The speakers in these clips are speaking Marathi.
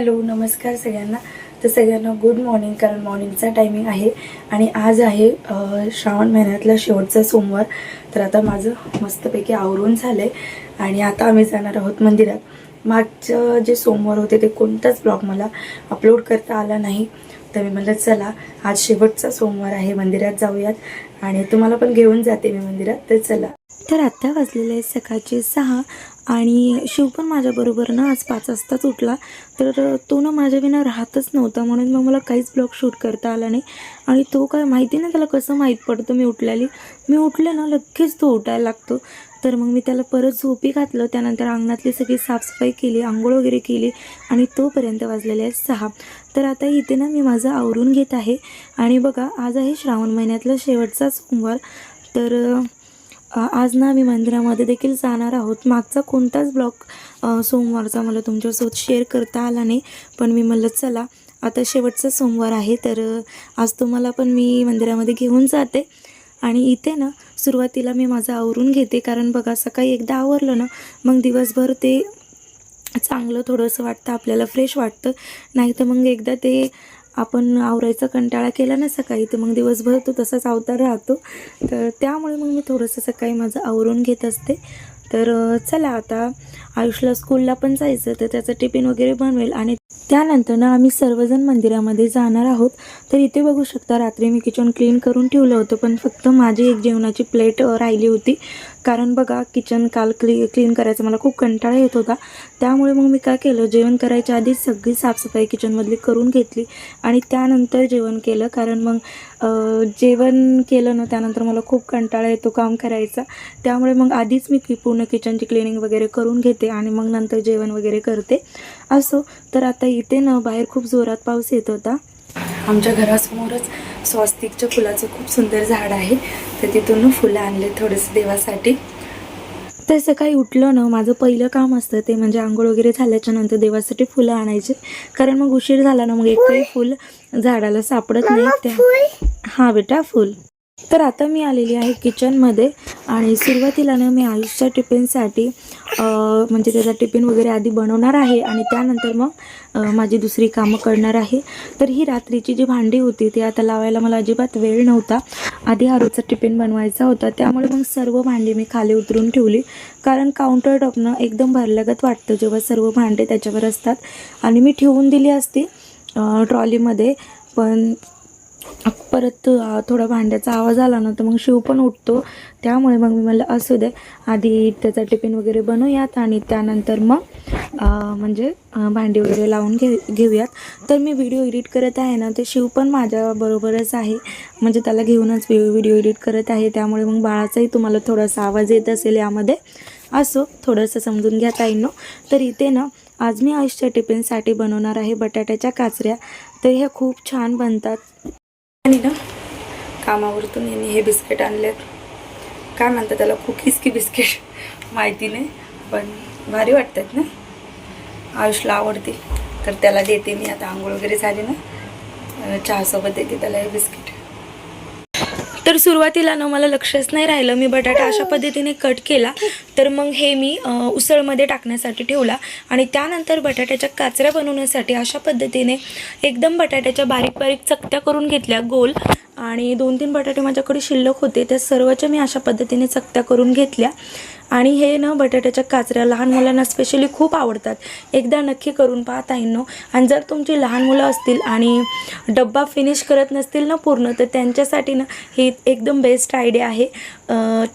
हॅलो नमस्कार सगळ्यांना. तर सगळ्यांना गुड मॉर्निंग कारण मॉर्निंगचा टायमिंग आहे. आणि आज आहे श्रावण महिन्यातला शेवटचा सोमवार. तर आता माझं मस्तपैकी आवरून झालं आहे आणि आता आम्ही जाणार आहोत मंदिरात. मागचं जे सोमवार होते ते कोणताच ब्लॉग मला अपलोड करता आला नाही. तर मी म्हणलं चला आज शेवटचा सोमवार आहे मंदिरात जाऊयात. आणि तुम्हाला पण घेऊन जाते मी मंदिरात. तर चला. तर आत्ता वाजलेले आहेत सकाळचे सहा आणि शिव पण माझ्याबरोबर ना आज पाच वाजताच उठला. तर तो ना माझ्या विना राहतच नव्हता म्हणून मग मला काहीच ब्लॉग शूट करता आला नाही. आणि तो काय माहिती ना त्याला कसं माहीत पडतं मी उठल्याली. मी उठले ना लगेच तो उठायला लागतो. तर मग मी त्याला परत झोपी घातलं. त्यानंतर अंगणातली सगळी साफसफाई केली आंघोळ वगैरे केली आणि तोपर्यंत वाजलेले आहेत सहा. तर आता इथे ना मी माझं आवरून घेत आहे. आणि बघा आज आहे श्रावण महिन्यातला शेवटचा सोमवार. तर आज ना आम्ही मंदिरामध्ये देखील जाणार आहोत. मागचा कोणताच ब्लॉग सोमवारचा मला तुमच्यासोबत शेअर करता आला नाही पण मी म्हणलं चला आता शेवटचा सोमवार आहे तर आज तुम्हाला पण मी मंदिरामध्ये घेऊन जाते. आणि इथे ना सुरुवातीला मी माझं आवरून घेते कारण बघा सकाळी एकदा आवरलं ना मग दिवसभर ते चांगलं थोडंसं वाटतं आपल्याला फ्रेश वाटतं. नाही तर मग एकदा ते आपण आवरायचा कंटाळा केला ना सकाळी तर मग दिवसभर तो तसाच अवतार राहतो. तर त्यामुळे मग मी थोडंसं सकाळी माझं आवरून घेत असते. तर चला आता आयुषला स्कूलला पण जायचं तर त्याचं टिफिन वगैरे बनवेल आणि त्यानंतर ना आम्ही सर्वजण मंदिरामध्ये जाणार आहोत. तर इथे बघू शकता रात्री मी किचन क्लीन करून ठेवलं होतं पण फक्त माझी एक जेवणाची प्लेट राहिली होती. कारण बघा किचन काल क्ली क्लीन करायचं मला खूप कंटाळा येत होता. त्यामुळे मग मी काय केलं जेवण करायच्या आधी सगळी साफसफाई किचनमधली करून घेतली आणि त्यानंतर जेवण केलं. कारण मग जेवण केलं ना त्यानंतर मला खूप कंटाळा येतो काम करायचा. त्यामुळे मग आधीच मी पूर्ण किचनची क्लिनिंग वगैरे करून घेते आणि मग नंतर जेवण वगैरे करते. असो तर आता इथे ना बाहेर खूप जोरात पाऊस येत होता. आमच्या घरासमोरच स्वस्तिकच्या फुलाचं खूप सुंदर झाड आहे. तर तिथून फुलं आणले थोडंसं देवासाठी. तर सकाळी उठलं ना माझं पहिलं काम असतं ते म्हणजे आंघोळ वगैरे झाल्याच्यानंतर देवासाठी फुलं आणायचे. कारण मग उशीर झाला ना मग एकही फुल? झाडाला सापडत नाही. त्या हां बेटा फुल. तर आता मी आलेली आहे किचनमध्ये आणि सुरुवातीला ना मी आयुषच्या टिफिनसाठी म्हणजे त्याचा टिफिन वगैरे आधी बनवणार आहे आणि त्यानंतर मग माझी दुसरी कामं करणार आहे. तर ही रात्रीची जी भांडी होती ती आता लावायला मला अजिबात वेळ नव्हता. आधी आरूचा टिफिन बनवायचा होता त्यामुळे मग सर्व भांडी मी खाली उतरून ठेवली. कारण काउंटर टॉपनं एकदम भरल्यागत वाटतं जेव्हा सर्व भांडे त्याच्यावर असतात. आणि मी ठेवून दिली असती ट्रॉलीमध्ये पण परत थोडा भांड्याचा आवाज आला ना तर मग शिव पण उठतो. त्यामुळे मग मी म्हणलं असू दे. आधी त्याचा टिफिन वगैरे बनवूयात आणि त्यानंतर मग म्हणजे भांडी वगैरे लावून घे घेऊयात. तर मी व्हिडिओ एडिट करत आहे ना ते शिव पण माझ्याबरोबरच आहे. म्हणजे त्याला घेऊनच व्हिडिओ एडिट करत आहे. त्यामुळे मग बाळाचाही तुम्हाला थोडासा आवाज येत असेल यामध्ये. असो थोडंसं समजून घ्या ताईंनो. तर इथे ना आज मी आयुष्या टिफिनसाठी बनवणार आहे बटाट्याच्या काचऱ्या. तर ह्या खूप छान बनतात. आणि ना कामावरतून यांनी हे बिस्किट आणलेत. काय म्हणतात त्याला? कुकीज की बिस्किट? माहिती नाही पण भारी वाटतात ना? आयुषला आवडते तर त्याला देते मी. आता आंघोळ वगैरे झाली ना चहासोबत देते त्याला हे बिस्किट. तर सुरुवातीला ना मला लक्षच नाही राहिलं. मी बटाटा अशा पद्धतीने कट केला. तर मग हे मी उसळमध्ये टाकण्यासाठी ठेवला. आणि त्यानंतर बटाट्याच्या काचऱ्या बनवण्यासाठी अशा पद्धतीने एकदम बटाट्याच्या बारीक बारीक चकत्या करून घेतल्या गोल. आणि दोन तीन बटाटे माझ्याकडे शिल्लक होते. त्या सर्वच्या मी अशा पद्धतीने चकत्या करून घेतल्या. आणि हे ना बटाट्याच्या काचऱ्या लहान मुलांना स्पेशली खूप आवडतात. एकदा नक्की करून पाहता येईनो आणि जर तुमची लहान मुलं असतील आणि डब्बा फिनिश करत नसतील ना पूर्ण तर त्यांच्यासाठी ना ही एकदम बेस्ट आयडिया आहे.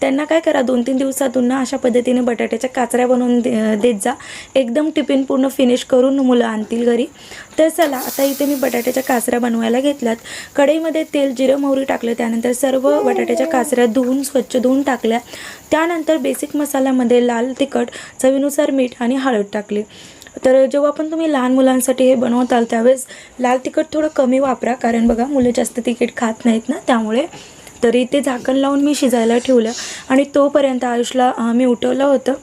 त्यांना काय करा दोन तीन दिवसातून ना अशा पद्धतीने बटाट्याच्या काचऱ्या बनवून दे देत जा. एकदम टिफिन पूर्ण फिनिश करून मुलं आणतील घरी. तर चला आता इथे मी बटाट्याच्या काचऱ्या बनवायला घेतल्यात. कढईमध्ये तेल जिरं मोहरी टाकलं त्यानंतर सर्व बटाट्याच्या काचऱ्या धुवून स्वच्छ धुवून टाकल्या. त्यानंतर बेसिक मसाल्यामध्ये लाल तिखट चवीनुसार मीठ आणि हळद टाकली. तर जेव्हा पण तुम्ही लहान मुलांसाठी हे बनवताल त्यावेळेस लाल तिखट थोडं कमी वापरा कारण बघा मुलं जास्त तिखट खात नाहीत ना त्यामुळे तरी ते झाकण लावून मी शिजायला ठेवलं आणि तोपर्यंत आयुषला मी उठवलं होतं.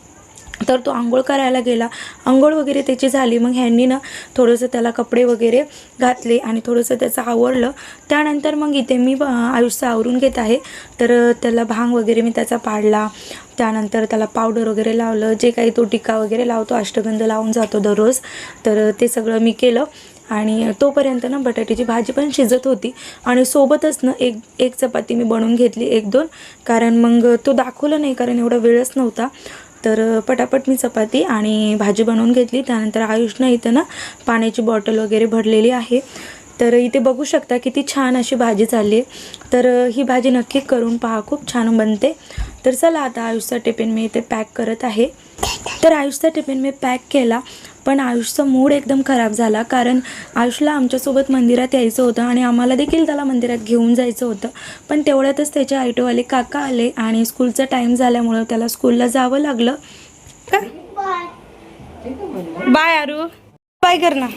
तर तो आंघोळ करायला गेला. आंघोळ वगैरे त्याची झाली. मग ह्यांनी ना थोडंसं त्याला कपडे वगैरे घातले आणि थोडंसं त्याचं आवरलं. त्यानंतर मग इथे मी अं, आयुषचं आवरून घेत आहे. तर त्याला भांग वगैरे मी त्याचा पाडला. त्यानंतर त्याला पावडर वगैरे लावलं. जे काही तो टिका वगैरे लावतो अष्टगंध लावून जातो दररोज. तर ते सगळं मी केलं. आणि तोपर्यंत ना बटाट्याची भाजी पण शिजत होती. आणि सोबतच ना एक एक चपाती मी बनवून घेतली एक दोन. कारण मग तो दाखवलं नाही कारण एवढा वेळच नव्हता. तर पटापट मी चपाती आणि भाजी बनवून घेतली. त्यानंतर आयुषनं इथं ना पाण्याची बॉटल वगैरे भरलेली आहे. तर इथे बघू शकता किती छान अशी भाजी झाली आहे. तर ही भाजी नक्की करून पहा खूप छान बनते. तर चला आता आयुषचा टिफिन मी इथे पॅक करत आहे. तर आयुषचा टिफिन मी पॅक केला. पण आयुषचा मूड एकदम खराब झाला कारण आयुषला आमच्यासोबत मंदिरात यायचं होतं आणि आम्हाला देखील त्याला मंदिरात घेऊन जायचं होतं. पण तेवढ्यातच त्याचे ऑटोवाले काका आले आणि स्कूलचा टाईम झाल्यामुळं त्याला स्कूलला जावं लागलं. काय? बाय आरू. बाय कर ना.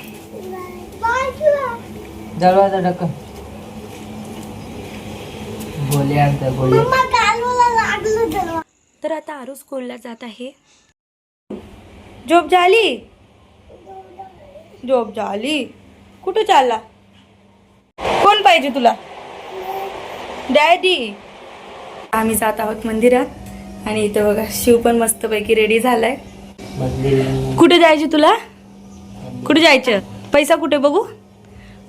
तर आता आरू स्कूलला जात आहे. झोप झाली? झोप झाली. कुठं चालला? कोण पाहिजे तुला? डॅडी. आम्ही जात आहोत मंदिरात. आणि इथं बघा शिव पण मस्तपैकी रेडी झालाय. कुठे जायचे तुला? कुठे जायचं? पैसा कुठे बघू?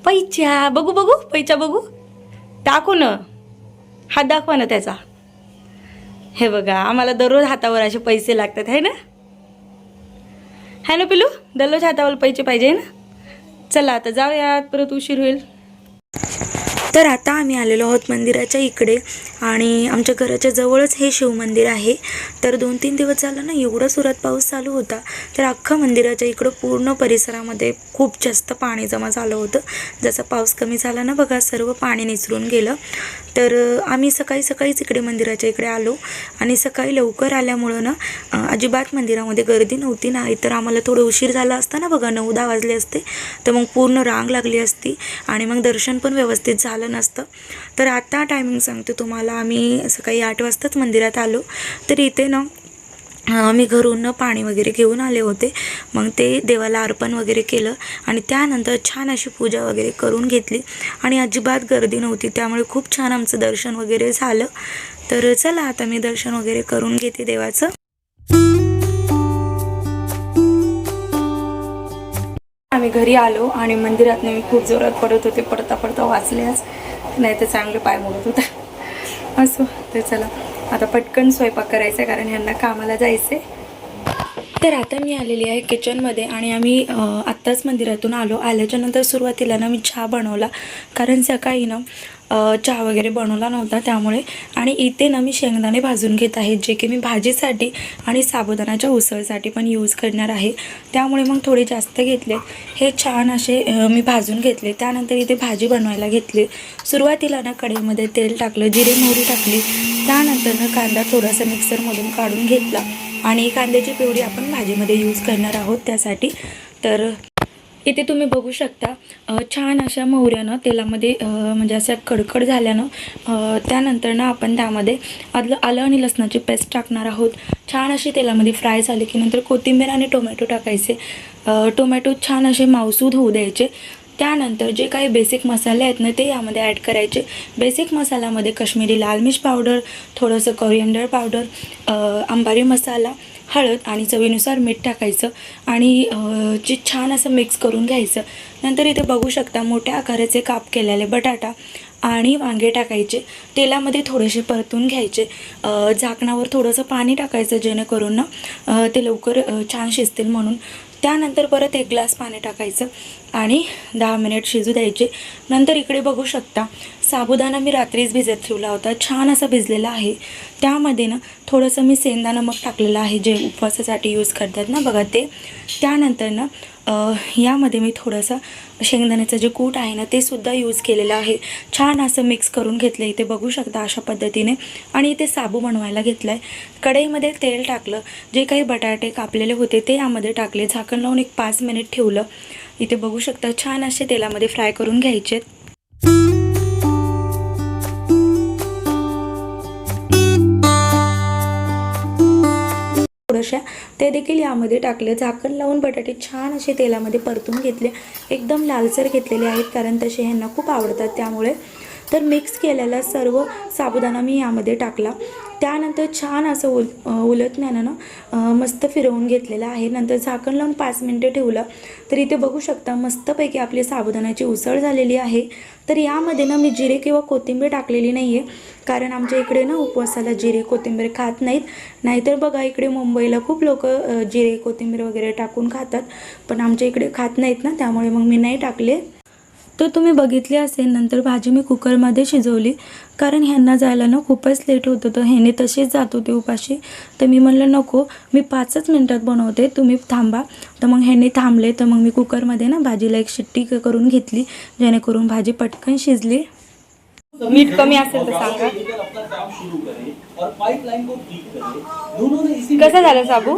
पैचा बघू बघू. पैचा बघू. टाकू ना. हात दाखवा ना त्याचा. हे बघा आम्हाला दररोज हातावर असे पैसे लागतात है ना? हॅलो पिलू दररोज हातावर पैसे पाहिजे ना? चला आता जाऊयात परत उशीर होईल. तर आता आम्ही आलेलो आहोत मंदिराच्या इकडे आणि आमच्या घराच्या जवळच हे शिव मंदिर आहे. तर दोन तीन दिवस झालं ना एवढा सुरात पाऊस चालू होता तर अख्खं मंदिराच्या इकडं पूर्ण परिसरामध्ये खूप जास्त पाणी जमा झालं होतं. जसा पाऊस कमी झाला ना बघा सर्व पाणी निसरून गेलं. तर आम्ही सकाळी सकाळीच इकडे मंदिराच्या इकडे आलो आणि सकाळी लवकर आल्यामुळं ना अजिबात मंदिरामध्ये गर्दी नव्हती ना तर आम्हाला थोडं उशीर झाला असता ना बघा नऊ दहा वाजले असते. तर मग पूर्ण रांग लागली असती आणि मग दर्शन पण व्यवस्थित झालं नसतं. तर आता टायमिंग सांगते तुम्हाला. आम्ही सकाळी आठ वाजताच मंदिरात आलो. तर इथे ना आम्ही मी घरून पाणी वगैरे घेऊन आले होते. मग ते देवाला अर्पण वगैरे केलं आणि त्यानंतर छान अशी पूजा वगैरे करून घेतली. आणि अजिबात गर्दी नव्हती. त्यामुळे खूप छान आमचं दर्शन वगैरे झालं. तर चला आता मी दर्शन वगैरे करून घेते देवाचं. आम्ही घरी आलो आणि मंदिरात मी खूप जोरात पडत होते पडता पडता वाचल्यास. नाही तर चांगले पाय मोडत होता. असो. तर चला आता पटकन स्वयंपाक करायचा आहे कारण ह्यांना कामाला जायचं आहे तर आता मी आलेली आहे किचनमध्ये आणि आम्ही आत्ताच मंदिरातून आलो. आल्याच्यानंतर सुरुवातीला ना मी चहा बनवला. कारण सकाळी ना चहा वगैरे बनवला नव्हता त्यामुळे. आणि इथे ना मी शेंगदाणे भाजून घेत आहे जे की मी भाजीसाठी आणि साबुदाणाच्या उसळसाठी पण यूज करणार आहे. त्यामुळे मग थोडे जास्त घेतले हे छान असे मी भाजून घेतले. त्यानंतर इथे भाजी बनवायला घेतली. सुरुवातीला ना कढईमध्ये तेल टाकलं जिरे मोहरी टाकली. त्यानंतर ना कांदा थोडासा मिक्सरमधून काढून घेतला. आणि कांद्याची पिवडी आपण भाजीमध्ये यूज करणार आहोत त्यासाठी. तर इथे तुम्ही बघू शकता छान अशा मोहऱ्यानं तेलामध्ये म्हणजे अशा कडकड झाल्यानं त्यानंतर ना आपण त्यामध्ये आलं आलं आणि लसणाची पेस्ट टाकणार आहोत. छान अशी तेलामध्ये फ्राय झाली की नंतर कोथिंबीर आणि टोमॅटो टाकायचे. टोमॅटो छान असे मावसूद होऊ द्यायचे. त्यानंतर जे काही बेसिक मसाले आहेत ना ते यामध्ये ॲड करायचे. बेसिक मसाल्यामध्ये कश्मीरी लाल मिर्च पावडर थोडंसं कोरिएंडर पावडर अंबारी मसाला हळद आणि चवीनुसार मीठ टाकायचं आणि जे छान असं मिक्स करून घ्यायचं. नंतर इथे बघू शकता मोठ्या आकाराचे काप केलेले बटाटा आणि वांगे टाकायचे. तेलामध्ये थोडेसे परतून घ्यायचे. झाकणावर थोडंसं पाणी टाकायचं जेणेकरून ना ते लवकर छान शिजतील म्हणून. त्यानंतर परत एक ग्लास पाणी टाकायचं आणि दहा मिनिट शिजू द्यायचे. नंतर इकडे बघू शकता साबुदाणा मी रात्रीच भिजत ठेवला होता. छान असा भिजलेला आहे. त्यामध्ये ना थोडंसं मी सेंदा नमक टाकलेलं आहे जे उपवासासाठी यूज करतात ना बघा ते. त्यानंतर ना यामध्ये मी थोडंसं शेंगदाण्याचं जे कूट आहे ना ते सुद्धा यूज केलेलं आहे. छान असं मिक्स करून घेतलं इथे बघू शकता अशा पद्धतीने. आणि इथे साबू बनवायला घेतलं आहे कढईमध्ये तेल टाकलं. जे काही बटाटे कापलेले होते ते यामध्ये टाकले. झाकण लावून एक पाच मिनिट ठेवलं. इथे बघू शकता छान असे तेलामध्ये फ्राय करून घ्यायचे थोड्याशा ते देखील यामध्ये टाकले. झाकण लावून बटाटे छान असे तेलामध्ये परतून घेतले. एकदम लालसर घेतलेले आहेत कारण तसे ह्यांना खूप आवडतात त्यामुळे. तर मिक्स केलेला सर्व साबुदाणा मी यामध्ये टाकला. त्यानंतर छान असं उल उलटण्यानं ना मस्त फिरवून घेतलेलं आहे. नंतर झाकण लावून पाच मिनटं ठेवलं. तर इथे बघू शकता मस्तपैकी आपली साबुदाण्याची उसळ झालेली आहे. तर यामध्ये ना मी जिरे किंवा कोथिंबीर टाकलेली नाही आहे कारण आमच्या इकडे ना उपवासाला जिरे कोथिंबीर खात नाहीत. नाहीतर बघा इकडे मुंबईला खूप लोक जिरे कोथिंबीर वगैरे टाकून खातात. पण आमच्या इकडे खात नाहीत ना त्यामुळे मग मी नाही टाकले. तर तुम्ही बघितले असेल नंतर भाजी मी कुकरमध्ये शिजवली. कारण ह्यांना जायला ना खूपच लेट होत. होतं ह्याने तसेच जात होते उपाशी. तर मी म्हणलं नको मी पाचच मिनटात बनवते. तुम्ही थांबा. तर मग ह्याने थांबले. तर मग मी कुकरमध्ये ना भाजीला एक शिट्टी करून घेतली. जेणेकरून भाजी पटकन शिजली. मीठ कमी असेल तर सांगा. कसं झालं साबू?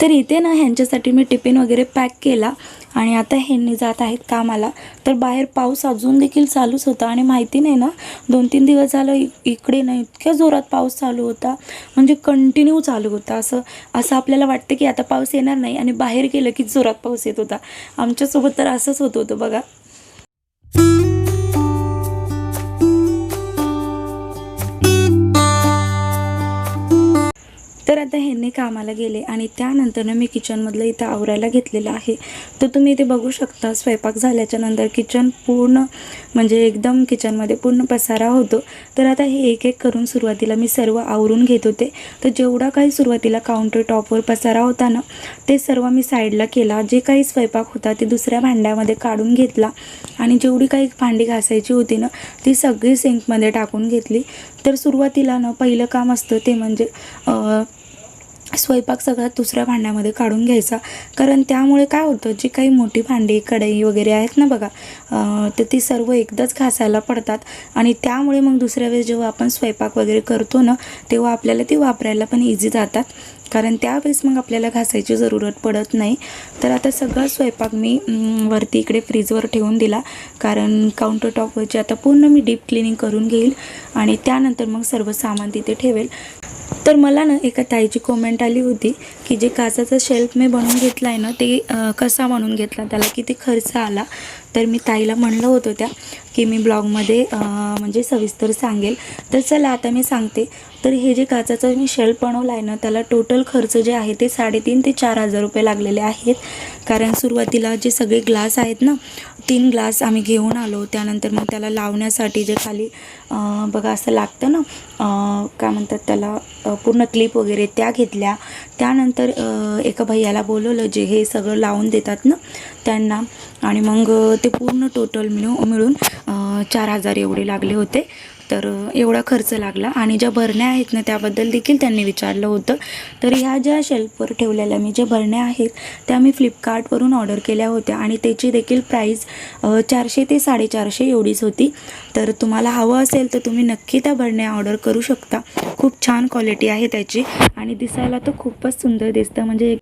तर इथे ना ह्यांच्यासाठी मी टिफिन वगैरे पॅक केला. आणि आता ह्यांनी जात आहेत कामाला. तर बाहेर पाऊस अजून देखील चालूच होता आणि माहिती नाही ना दोन तीन दिवस झालं इकडे ना इतक्या जोरात पाऊस चालू होता. म्हणजे कंटिन्यू चालू होता असं असं आपल्याला वाटतं की आता पाऊस येणार नाही आणि बाहेर गेलं की जोरात पाऊस येत होता. आमच्यासोबत तर असंच होत होतं बघा. तर आता ह्यांनी कामाला गेले आणि त्यानंतरनं मी किचनमधलं इथं आवरायला घेतलेलं आहे. तर तुम्ही इथे बघू शकता स्वयंपाक झाल्याच्यानंतर किचन पूर्ण म्हणजे एकदम किचनमध्ये पूर्ण पसारा होतो. तर आता हे एक एक करून सुरुवातीला मी सर्व आवरून घेत होते. तर जेवढा काही सुरुवातीला काउंटर टॉपवर पसारा होता ना ते सर्व मी साईडला केला. जे काही स्वयंपाक होता ते दुसऱ्या भांड्यामध्ये काढून घेतला. आणि जेवढी काही भांडी घासायची होती ना ती सगळी सिंकमध्ये टाकून घेतली. तर सुरुवातीला ना पहिलं काम असतं ते म्हणजे स्वयंपाक सगळा दुसऱ्या भांड्यामध्ये काढून घ्यायचा. कारण त्यामुळे काय होतं जी काही मोठी भांडी कढई वगैरे आहेत ना बघा तर ती सर्व एकदाच घासायला पडतात. आणि त्यामुळे मग दुसऱ्या वेळेस जेव्हा आपण स्वयंपाक वगैरे करतो ना तेव्हा आपल्याला ती वापरायला पण इझी जातात. कारण त्यावेळेस मग आपल्याला घासायची जरूरत पडत नाही. तर आता सगळा स्वयंपाक मी वरती इकडे फ्रीजवर ठेवून दिला. कारण काउंटर टॉपवरची आता पूर्ण मी डीप क्लिनिंग करून घेईल. आणि त्यानंतर मग सर्व सामान तिथे ठेवेल. तर मला ना एका ताईची कॉमेंट आली होती की जे काचाचा शेल्फ मी बनवून घेतला आहे ना ते कसा बनवून घेतला? त्याला किती खर्च आला? तर मी ताईला म्हणलं होतं त्या की मी ब्लॉगमध्ये म्हणजे सविस्तर सांगेल. तर चला आता मी सांगते. तर हे जे काचाचं मी शेल्फ बनवलं आहे ना त्याला टोटल खर्च जे आहे ते साडेतीन ते चार हजार रुपये लागलेले आहेत. कारण सुरुवातीला जे सगळे ग्लास आहेत ना तीन ग्लास आम्ही घेऊन आलो. त्यानंतर मग त्याला लावण्यासाठी जे खाली बघा असं लागतं ना काय म्हणतात त्याला पूर्ण क्लिप वगैरे त्या घेतल्या. त्यानंतर एका भैयाला बोलवलं जे हे सगळं लावून देतात ना त्यांना. आणि मग ते पूर्ण टोटल मिळून मिळून चार हजार एवढे लागले होते. तर एवढा खर्च लागला आणि ज्या भरण्या आहेत ना त्याबद्दल देखील त्यांनी विचारलं होतं. तर ह्या ज्या शेल्फवर ठेवलेल्या मी ज्या भरण्या आहेत त्या मी फ्लिपकार्टवरून ऑर्डर केल्या होत्या आणि त्याची देखील प्राईस चारशे ते साडेचारशे एवढीच होती. तर तुम्हाला हवं असेल तर तुम्ही नक्की त्या भरण्या ऑर्डर करू शकता. खूप छान क्वालिटी आहे त्याची आणि दिसायला तर खूपच सुंदर दिसतं. म्हणजे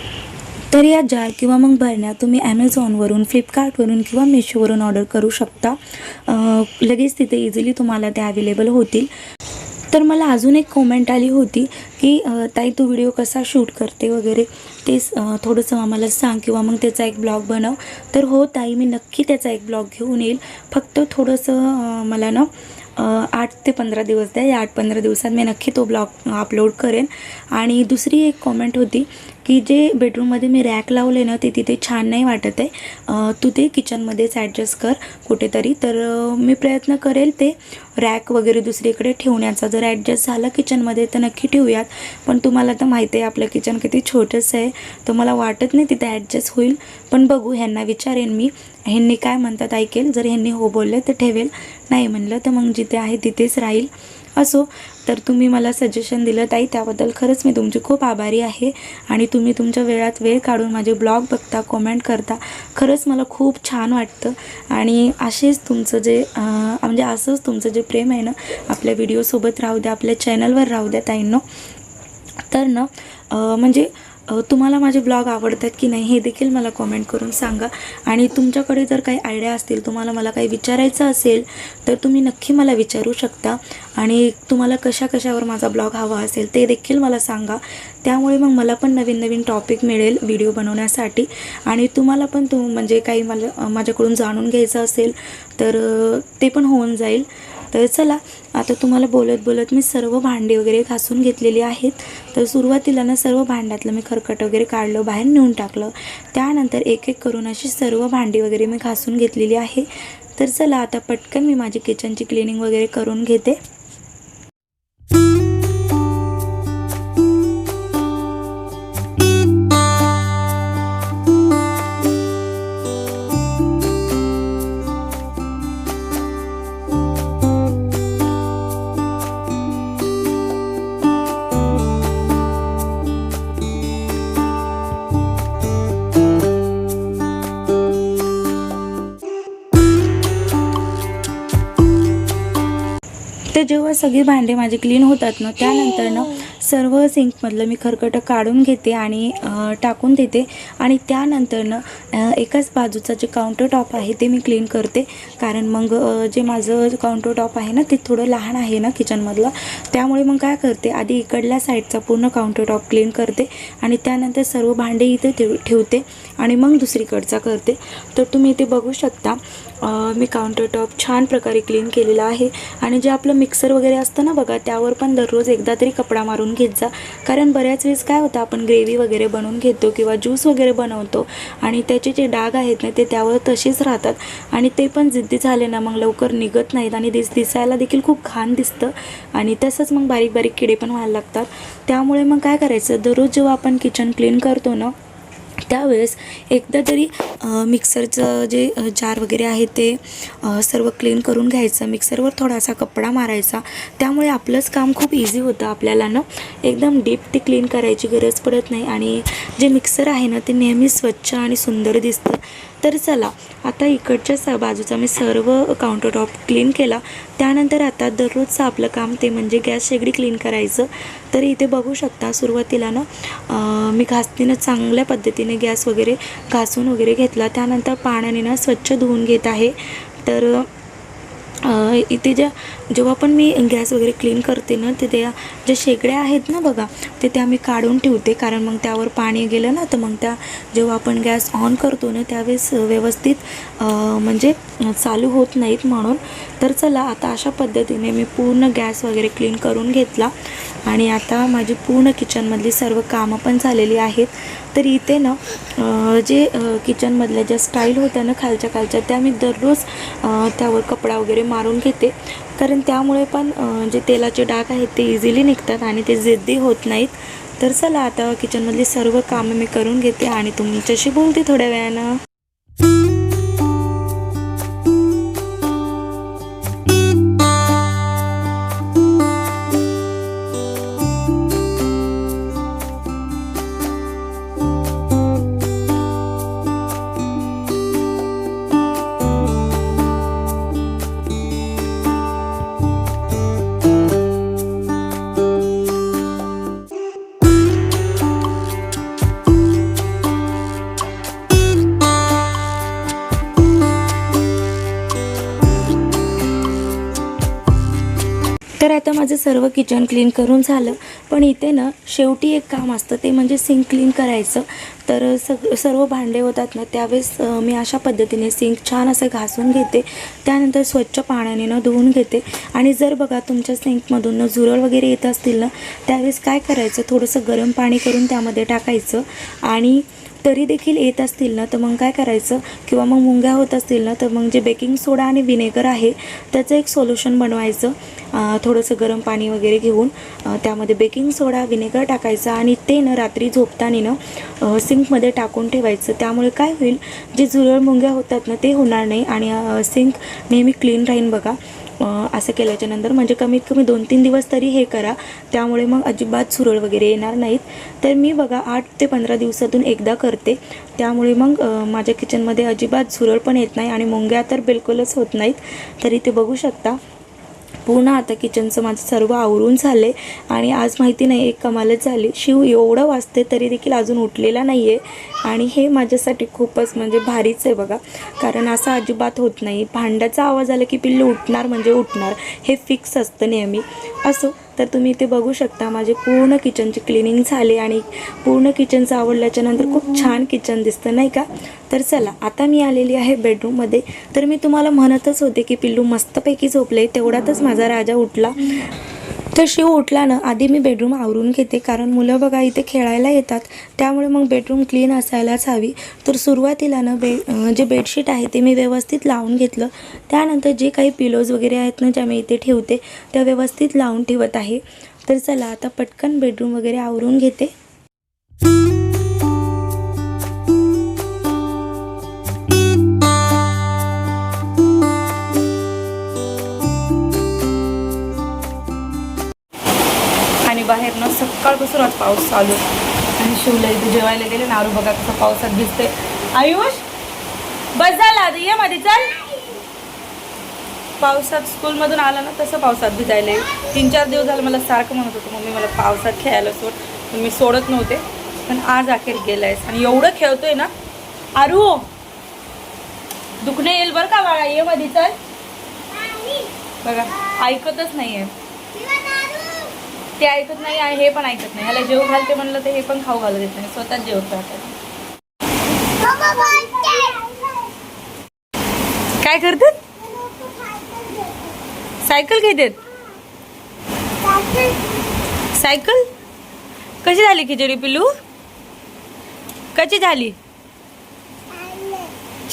तर या जार किंवा मग भरण्या तुम्ही ॲमेझॉनवरून फ्लिपकार्टवरून किंवा मिशोवरून ऑर्डर करू शकता. लगेच तिथे इझिली तुम्हाला त्या अवेलेबल होतील. तर मला अजून एक कॉमेंट आली होती की ताई तू व्हिडिओ कसा शूट करते वगैरे तेच थोडंसं आम्हाला सांग किंवा मग त्याचा एक ब्लॉग बनव. तर हो ताई मी नक्की त्याचा एक ब्लॉग घेऊन येईल. फक्त थोडंसं मला ना आठ ते पंधरा दिवस द्या. या आठ पंधरा दिवसात मी नक्की तो ब्लॉग अपलोड करेन. आणि दुसरी एक कॉमेंट होती की जे बेडरूममध्ये मी रॅक लावले ना ते तिथे छान नाही वाटत आहे. तू ते किचनमध्येच ॲडजस्ट कर कुठेतरी. तर मी प्रयत्न करेल ते रॅक वगैरे दुसरीकडे ठेवण्याचा. जर ॲडजस्ट झाला किचनमध्ये तर नक्की ठेवूयात. पण तुम्हाला तर माहिती आहे आपलं किचन किती छोटंसं आहे. तर मला वाटत नाही तिथे ॲडजस्ट होईल. पण बघू ह्यांना विचारेन मी. ह्यांनी काय म्हणतात ऐकेल. जर ह्यांनी हो बोलले तर ठेवेल. नाही म्हणलं तर मग जिथे आहे तिथेच राहील. असो तर तुम्ही मला सजेशन दिलं. ताई त्याबद्दल खरंच मी तुमची खूप आभारी आहे. आणि तुम्ही तुमच्या वेळात वेळ काढून माझे ब्लॉग बघता कॉमेंट करता. खरंच मला खूप छान वाटतं. आणि असेच तुमचं जे म्हणजे असंच तुमचं जे प्रेम आहे ना आपल्या व्हिडिओसोबत राहू द्या आपल्या चॅनलवर राहू द्या ताईंनो. तर ना म्हणजे तुम्हाला माझे ब्लॉग आवडतात की नाही हे देखील मला कॉमेंट करून सांगा. आणि तुमच्याकडे जर काही आयडिया असतील तुम्हाला मला काही विचारायचं असेल तर तुम्ही नक्की मला विचारू शकता. आणि तुम्हाला कशा कशावर माझा ब्लॉग हवा असेल ते देखील मला सांगा. त्यामुळे मग मला पण नवीन नवीन टॉपिक मिळेल व्हिडिओ बनवण्यासाठी. आणि तुम्हाला पण तुम म्हणजे काही मला माझ्याकडून जाणून घ्यायचं असेल तर ते पण होऊन जाईल. तर चला आता तुम्हाला बोलत बोलत मी सर्व भांडी वगैरे घासून घेतलेली आहेत. तर सुरुवातीला ना सर्व भांड्यातलं मी खरकट वगैरे काढलं बाहेर नेऊन टाकलं. त्यानंतर एक एक करून अशी सर्व भांडी वगैरे मी घासून घेतलेली आहे. तर चला आता पटकन मी माझी किचनची क्लिनिंग वगैरे करून घेते. सगळी भांडे माझे क्लीन होतात ना त्यानंतर ना सर्व सिंकमधलं मी खरकटं काढून घेते आणि टाकून देते. आणि त्यानंतर ना एकाच बाजूचा जे काउंटर टॉप आहे ते मी क्लीन करते. कारण मग जे माझं काउंटर टॉप आहे ना ते थोडं लहान आहे ना किचनमधलं त्यामुळे मग काय करते आधी इकडल्या साईडचा पूर्ण काउंटर टॉप क्लीन करते आणि त्यानंतर सर्व भांडे इथे ठेव ठेवते आणि मग दुसरीकडचा करते. तर तुम्ही इथे बघू शकता. मी काउंटर टॉप छान प्रकारे क्लीन केलेला आहे. आणि जे आपलं मिक्सर वगैरे असतं ना बघा त्यावर पण दररोज एकदा तरी कपडा मारून घेत जा. कारण बऱ्याच वेळेस काय होतं आपण ग्रेव्ही वगैरे बनवून घेतो किंवा ज्यूस वगैरे बनवतो आणि त्याचे जे डाग आहेत ना ते त्यावर तसेच राहतात. आणि ते पण जिद्दी झाले ना मग लवकर निघत नाहीत आणि दिस दिसायला देखील खूप घाण दिसतं. आणि तसंच मग बारीक बारीक किडे पण व्हायला लागतात. त्यामुळे मग काय करायचं दररोज जेव्हा आपण किचन क्लीन करतो ना त्यावेळेस एकदा तरी मिक्सरचं जे जार वगैरे आहे ते सर्व क्लीन करून घ्यायचं. मिक्सरवर थोडासा कपडा मारायचा. त्यामुळे आपलंच काम खूप इझी होतं आपल्याला ना. एकदम डीप ते क्लीन करायची गरज पडत नाही. आणि जे मिक्सर आहे ना ते नेहमी स्वच्छ आणि सुंदर दिसतं. तर चला आता इकडच्या स बाजूचा मी सर्व काउंटर टॉप क्लीन केला. त्यानंतर आता दररोजचं आपलं काम ते म्हणजे गॅस शेगडी क्लीन करायचं. तर इथे बघू शकता सुरुवातीला ना मी घासतीनं चांगल्या पद्धतीने गॅस वगैरे घासून वगैरे घेतला. त्यानंतर पाण्याने ना स्वच्छ धुवून घेत आहे. तर इथे ज्या जेव्हा पण मी गॅस वगैरे क्लीन करते ना ते त्या ज्या शेगड्या आहेत ना बघा ते त्या मी काढून ठेवते. कारण मग त्यावर पाणी गेलं ना तर मग त्या जेव्हा आपण गॅस ऑन करतो ना त्यावेळेस व्यवस्थित म्हणजे चालू होत नाहीत म्हणून. तर चला आता अशा पद्धतीने मी पूर्ण गॅस वगैरे क्लीन करून घेतला. आणि आता माझी पूर्ण किचनमधली सर्व कामं पण झालेली आहेत. तर इथे ना जे किचनमधल्या ज्या स्टाईल होत्या ना खालच्या खालच्या त्या मी दररोज त्यावर कपडा वगैरे मारून घेते. कारण त्यामुळे पण जे तेलाचे डाग आहेत ते इझिली निघतात आणि ते जिद्दी होत नाहीत. तर चला आता किचनमधली सर्व कामं मी करून घेते आणि तुमच्याशी बोलते थोड्या वेळानं. आता माझं सर्व किचन क्लीन करून झालं पण इथे ना शेवटी एक काम असतं ते म्हणजे सिंक क्लीन करायचं. तर सग सर्व भांडे होतात ना त्यावेळेस मी अशा पद्धतीने सिंक छान असं घासून घेते. त्यानंतर स्वच्छ पाण्याने ना धुवून घेते. आणि जर बघा तुमच्या सिंकमधून ना झुरळ वगैरे येत असतील ना त्यावेळेस काय करायचं? थोडंसं गरम पाणी करून त्यामध्ये टाकायचं. आणि तरी देखील येत असतील ना तर मग काय करायचं? किंवा मग मुंग्या होत असतील ना तर मग जे बेकिंग सोडा आणि विनेगर आहे त्याचं एक सोल्युशन बनवायचं. थोडंसं गरम पाणी वगैरे घेऊन त्यामध्ये बेकिंग सोडा विनेगर टाकायचं आणि ते न रात्री झोपताना ना सिंकमध्ये टाकून ठेवायचं. त्यामुळे काय होईल जे झुरळ मुंग्या होतात ना ते होणार नाही. आणि सिंक नेहमी क्लीन राहीन बघा. असं केल्याच्यानंतर म्हणजे कमीत कमी दोन तीन दिवस तरी हे करा. त्यामुळे मग अजिबात सुरळ वगैरे येणार नाहीत. तर मी बघा आठ ते पंधरा दिवसातून एकदा करते. त्यामुळे मग माझ्या किचनमध्ये अजिबात सुरळ पण येत नाही आणि मुंग्या तर बिलकुलच होत नाहीत. तरी ते बघू शकता. पूर्ण आता किचनचं माझं सर्व आवरून झाले आणि आज माहिती नाही एक कमालच झाली. शिव एवढं वाजते तरी देखील अजून उठलेला नाही आहे आणि हे माझ्यासाठी खूपच म्हणजे भारीच आहे बघा. कारण असं अजिबात होत नाही. भांड्याचा आवाज आला की पिल्लू उठणार म्हणजे उठणार. हे फिक्स असतं नेहमी. असो. तर तुम्ही इथे बघू शकता माझे पूर्ण किचनची क्लिनिंग झाले आणि पूर्ण किचनचं आवडल्याच्या नंतर खूप छान किचन दिसतं नाही का? तर चला आता मी आलेली आहे बेडरूममध्ये तर मी तुम्हाला म्हणतच होते की पिल्लू मस्तपैकी झोपले तेवढ्यातच माझा राजा उठला. तर शिव उठला ना आधी मी बेडरूम आवरून घेते कारण मुलं बघा इथे खेळायला येतात. त्यामुळे मग बेडरूम क्लीन असायलाच हवी. तर सुरुवातीला ना बे जे बेडशीट आहे ते मी व्यवस्थित लावून घेतलं. त्यानंतर जे काही पिलोज वगैरे आहेत ना ज्या मी इथे ठेवते त्या व्यवस्थित लावून ठेवत आहे. तर चला आता पटकन बेडरूम वगैरे आवरून घेते. बाहेरनं सकाळपासून आज पाऊस चालू आणि शिवला इथे जेवायला गेले ना आरू बघा कसं पावसात दिसते आयुष बस झाला आधी ये मध्ये चल. पावसात स्कूलमधून आला ना तसं पावसात भिजायला येईल. तीन चार दिवस झालं मला सारखं म्हणत होतं मम्मी मला पावसात खेळायला सोड. मी सोडत नव्हते. पण आज अखेर गेलायस आणि एवढं खेळतोय ना. आरू दुखणे येईल बरं का बाळा? ये मध्ये चल. बघा ऐकतच नाहीये. ते ऐकत नाही आणि हे पण ऐकत नाही. ह्याला जेव घालते म्हणलं तर हे पण खाऊ घालू देत नाही. स्वतःच जेवत राहतात. काय करतात? सायकल घेतात? सायकल? कशी झाली खिचडी पिलू कशी झाली?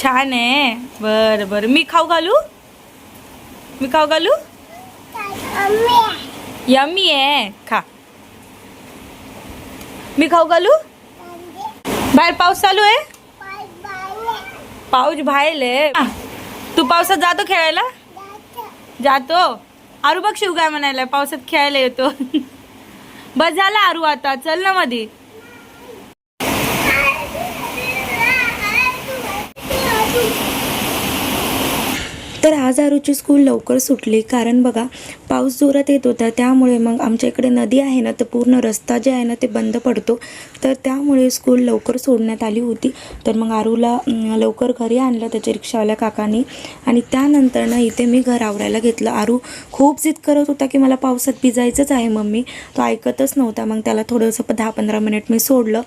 छान आहे. बरं बरं. मी खाऊ घालू? मी खाऊ घालू? यम्मी आहे खा मी खाऊ घालू बाहेर पाऊस चालू आहे पाऊस बाहेर आहे तू पावसात जातो खेळायला जातो आरू बघ शिव काय म्हणायला पावसात खेळायला येतो बस झाला आरू आता चल ना मधी तर आज आरूची स्कूल लवकर सुटली. कारण बघा पाऊस जोरात येत होता. त्यामुळे मग आमच्या इकडे नदी आहे ना तर पूर्ण रस्ता जे आहे ना ते बंद पडतो. तर त्यामुळे स्कूल लवकर सोडण्यात आली होती. तर मग आरूला लवकर घरी आणलं त्याच्या रिक्षावाल्या काकांनी. आणि त्यानंतर ना इथे मी घर आवरायला घेतलं. आरू खूप जिद करत होता की मला पावसात भिजायचंच आहे मम्मी. तो ऐकतच नव्हता. मग त्याला थोडंसं दहा पंधरा मिनिट मी सोडलं.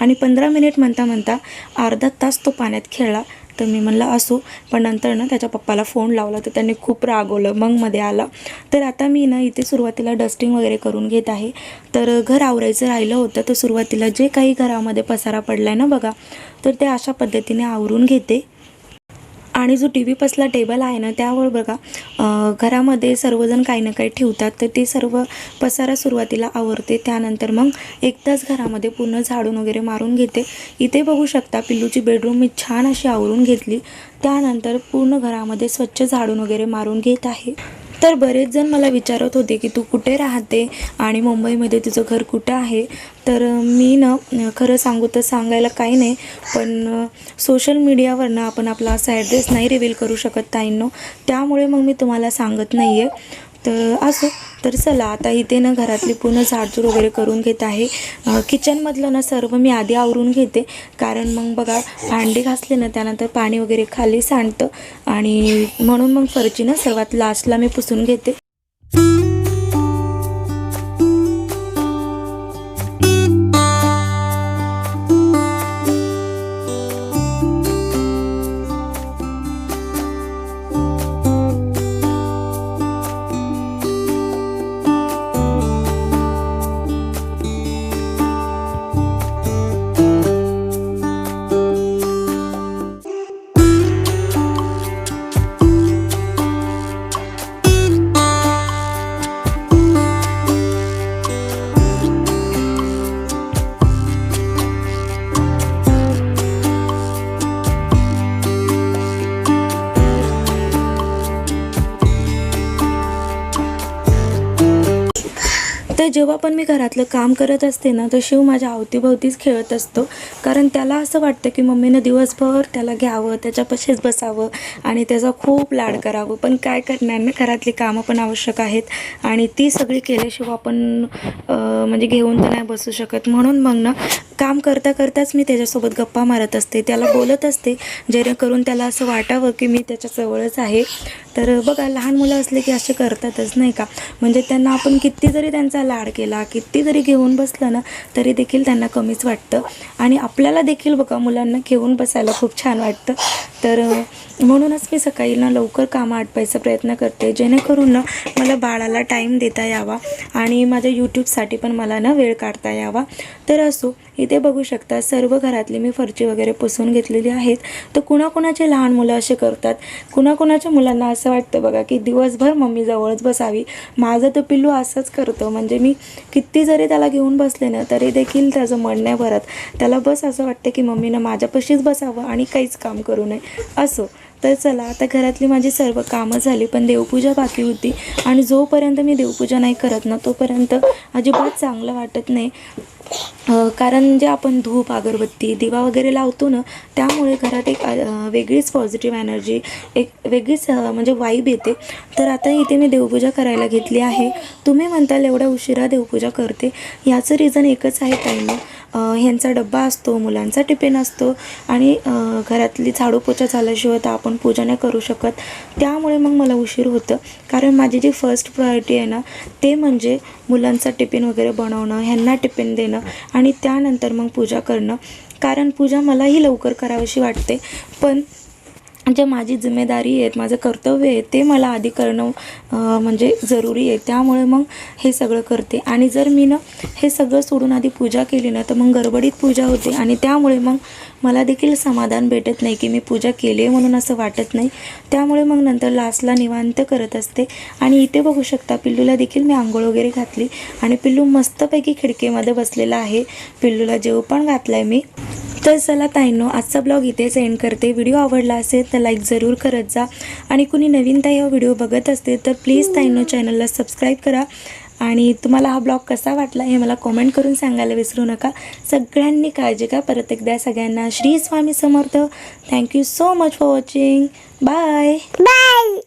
आणि पंधरा मिनिट म्हणता म्हणता अर्धा तास तो पाण्यात खेळला. तर मी म्हणलं असो. पण नंतर ना त्याच्या पप्पाला फोन लावला तर त्यांनी खूप रागवलं. मग मध्ये आला. तर आता मी ना इथे सुरुवातीला डस्टिंग वगैरे करून घेत आहे. तर घर आवरायचं राहिलं होतं. तर सुरुवातीला जे काही घरामध्ये पसारा पडला आहे ना बघा तर ते अशा पद्धतीने आवरून घेते. आणि जो टी व्ही पसला टेबल आहे ना त्यावर बघा घरामध्ये सर्वजण काही ना काही ठेवतात तर ते सर्व पसारा सुरुवातीला आवरते त्यानंतर मग एक तास घरामध्ये पूर्ण झाडून वगैरे मारून घेते. इथे बघू शकता पिल्लूची बेडरूम मी छान अशी आवरून घेतली. त्यानंतर पूर्ण घरामध्ये स्वच्छ झाडून वगैरे मारून घेत आहे. तर बरेच जण मला विचारत होते की तू कुठे राहते आणि मुंबईमध्ये तुझं घर कुठं आहे? तर मी ना खरं सांगू तर सांगायला काही नाही पण सोशल मीडियावरनं आपण आपला असा ॲड्रेस नाही रिव्हील करू शकत ताईंनो. त्यामुळे मग मी तुम्हाला सांगत नाही आहे तर असो. तर चला आता इथे ना घरातली पूर्ण झाडझूड वगैरे करून घेत आहे. किचनमधलं ना सर्व मी आधी आवरून घेते. कारण मग बघा भांडी घासले ना त्यानंतर पाणी वगैरे खाली सांडतं. आणि म्हणून मग फरची ना सर्वात लास्टला मी पुसून घेते. जेव्हा पण मी घरातलं काम करत असते ना तर शिव माझ्या अवतीभवतीच खेळत असतो. कारण त्याला असं वाटतं की मम्मीनं दिवसभर त्याला घ्यावं त्याच्यापाशीच बसावं आणि त्याचा खूप लाड करावं. पण काय करणार ना घरातली कामं पण आवश्यक आहेत आणि ती सगळी केल्याशिवाय आपण म्हणजे घेऊन तर नाही बसू शकत. म्हणून मग ना काम करता करताच मी त्याच्यासोबत गप्पा मारत असते. त्याला बोलत असते जेणेकरून त्याला असं वाटावं की मी त्याच्याजवळच आहे. तर बघा लहान मुलं असले की असे करतातच नाही का? म्हणजे त्यांना आपण किती जरी त्यांचा लाड केला किती जरी घेऊन बसलं ना तरी देखील त्यांना कमीच वाटतं. आणि आपल्याला देखील बघा मुलांना घेऊन बसायला खूप छान वाटतं. तर म्हणूनच मी सकाळी ना लवकर कामं आटपायचा प्रयत्न करते. जेणेकरून ना मला बाळाला टाईम देता यावा आणि माझ्या यूट्यूबसाठी पण मला ना वेळ काढता यावा. तर असो इथे बघू शकता सर्व घरातली मी फरची वगैरे पुसून घेतलेली आहेत. तर कुणाकुणाचे लहान मुलं असे करतात? कुणाकुणाच्या मुलांना असं वाटतं बघा की दिवसभर मम्मी जवळच बसावी. माझं तर पिल्लू असंच करतं. म्हणजे मी किती जरी त्याला घेऊन बसले ना तरी देखील त्याचं मन नाही भरत. त्याला बस असं वाटतं की मम्मीनं माझ्यापाशीच बसावं आणि काहीच काम करू नये. असो. तर चला आता घरातली माझी सर्व कामं झाली पण देवपूजा बाकी होती. आणि जोपर्यंत मी देवपूजा नाही करत ना तोपर्यंत अजिबात चांगलं वाटत नाही. कारण जे आपण धूप अगरबत्ती दिवा वगैरे लावतो ना त्यामुळे घरात एक वेगळीच पॉझिटिव्ह एनर्जी एक वेगळीच म्हणजे वाईब येते. तर आता इथे मी देवपूजा करायला घेतली आहे. तुम्ही म्हणताल एवढ्या उशिरा देवपूजा करते. याचं रिझन एकच आहे ताईनं ह्यांचा डब्बा असतो मुलांचा टिफिन असतो आणि घरातली झाडू पोछा झाल्याशिवाय तर आपण पूजा नाही करू शकत. त्यामुळे मग मला उशीर होतं. कारण माझी जी फर्स्ट प्रायोरिटी आहे ना ते म्हणजे मुलांचा टिफिन वगैरे बनवणं ह्यांना टिफिन देणं आणि त्यानंतर मग पूजा करणं. कारण पूजा मलाही लवकर करावीशी वाटते. पण जे माझी जिम्मेदारी आहेत माझं कर्तव्य आहे ते मला आधी करणं म्हणजे जरुरी आहे. त्यामुळे मग हे सगळं करते. आणि जर मी ना हे सगळं सोडून आधी पूजा केली ना तर मग गडबडीत पूजा होते. आणि त्यामुळे मग मला देखील समाधान भेटत नाही की मी पूजा केली आहे म्हणून असं वाटत नाही. त्यामुळे मग नंतर लास्टला निवांत करत असते. आणि इथे बघू शकता पिल्लूला देखील मी आंघोळ वगैरे घातली. आणि पिल्लू मस्तपैकी खिडकीमध्ये बसलेला आहे. पिल्लूला जेव पण घातला आहे मी. तर चला ताईंनो आजचा ब्लॉग इथेच एंड करते. व्हिडिओ आवडला असेल तर लाईक जरूर करत जा. आणि कुणी नवीन ताई हा व्हिडिओ बघत असते तर प्लीज ताईंनो चॅनलला सबस्क्राईब करा. आणि तुम्हाला हा ब्लॉग कसा वाटला हे मला कॉमेंट करून सांगायला विसरू नका. सगळ्यांनी काळजी घ्या. परत एकदा सगळ्यांना Shri Swami Samarth. Thank you so much for watching bye bye